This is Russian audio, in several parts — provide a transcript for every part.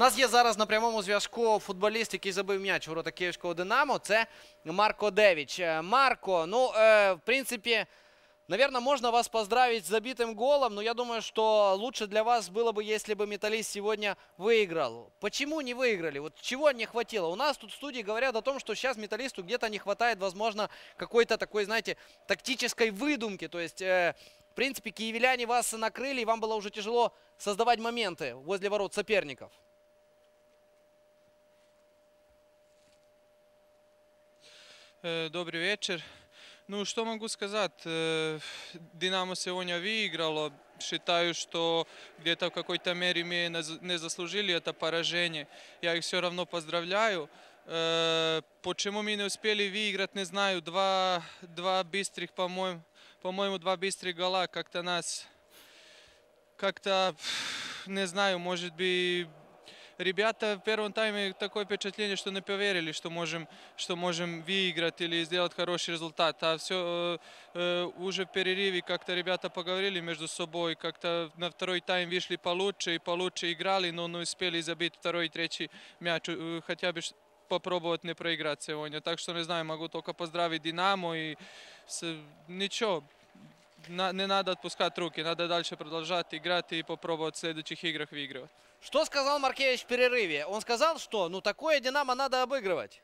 нас є зараз на прямому зв'язку футболіст, який забив м'яч у ворота Київського Динамо. Це Марко Девіч. Е, Марко, ну, е, в принципе, наверное, можно вас поздравить с забитым голом, но я думаю, что лучше для вас было бы, если бы Металлист сегодня выиграл. Почему не выиграли? Вот чего не хватило? У нас тут в студии говорят о том, что сейчас Металлисту где-то не хватает, возможно, какой-то такой, знаете, тактической выдумки. То есть, э, в принципе, киевляне вас накрыли, и вам было уже тяжело создавать моменты возле ворот соперников. Добрый вечер. Ну, что могу сказать? Динамо сегодня выиграло. Считаю, что где-то в какой-то мере мы не заслужили это поражение. Я их все равно поздравляю. Почему мы не успели выиграть, не знаю. Два, два быстрых, по-моему, по-моему, два быстрых гола как-то нас... Как-то, не знаю, может быть, Ребята в первом тайме такое впечатление, что не поверили, что можем, что можем выиграть или сделать хороший результат. А все уже в перерыве как-то ребята поговорили между собой, как-то на второй тайм вышли получше и получше играли, но не успели забить второй и третий мяч, э, хотя бы попробовать не проиграть сегодня. Так что не знаю, могу только поздравить Динамо и с- ничего. Не надо отпускать руки, надо дальше продолжать играть и попробовать в следующих играх выигрывать. Что сказал Маркевич в перерыве? Он сказал, что ну такое Динамо надо обыгрывать.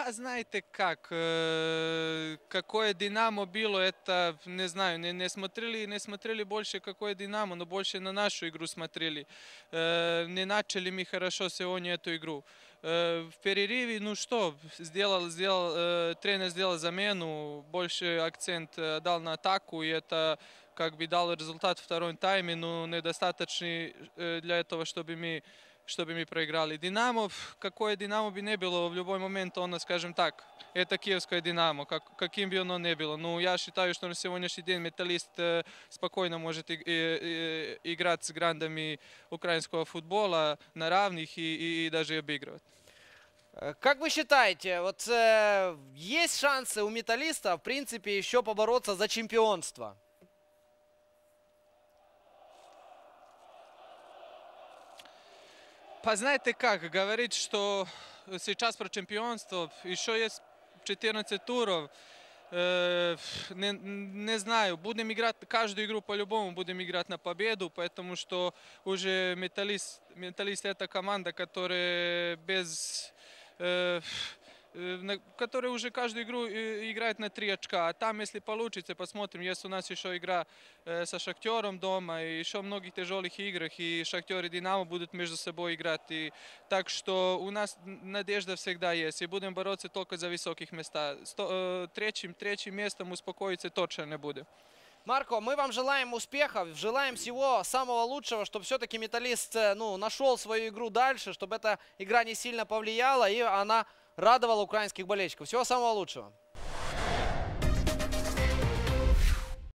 А знаете как, э, какое Динамо было, это не знаю, не, не смотрели, не смотрели больше какое Динамо, но больше на нашу игру смотрели. Э, не начали мы хорошо сегодня эту игру. Э, в перерыве, ну что, сделал, сделал, тренер сделал замену, больше акцент дал на атаку, и это как бы дал результат в втором тайме, но недостаточный для этого, чтобы мы чтобы мы проиграли. Динамо, ф, какое Динамо бы не было, в любой момент он, скажем так, это киевское Динамо, как, каким бы оно ни было. Ну, я считаю, что на сегодняшний день металлист э, спокойно может и- и- и- играть с грандами украинского футбола на равных и, и- и даже обыгрывать. Э, Как вы считаете, вот э, есть шансы у металлиста, в принципе, еще побороться за чемпионство? Па знаете как, говорить, что сейчас про чемпионство, еще есть 14 туров, Э, не, не знаю, будем играть каждую игру по-любому, будем играть на победу, потому что уже металлист, металлист это команда, которая без э, э, которая уже каждую игру э, играет на три очка. А там, если получится, посмотрим, есть у нас еще игра э, со Шахтером дома, и еще многих тяжелых играх, и Шахтер и Динамо будут между собой играть. И, так что у нас надежда всегда есть, и будем бороться только за высоких места. Сто- э, третьим, третьим местом успокоиться точно не будем. Марко, мы вам желаем успехов, желаем всего самого лучшего, чтобы все-таки металлист ну, нашел свою игру дальше, чтобы эта игра не сильно повлияла и она радовала украинских болельщиков. Всего самого лучшего.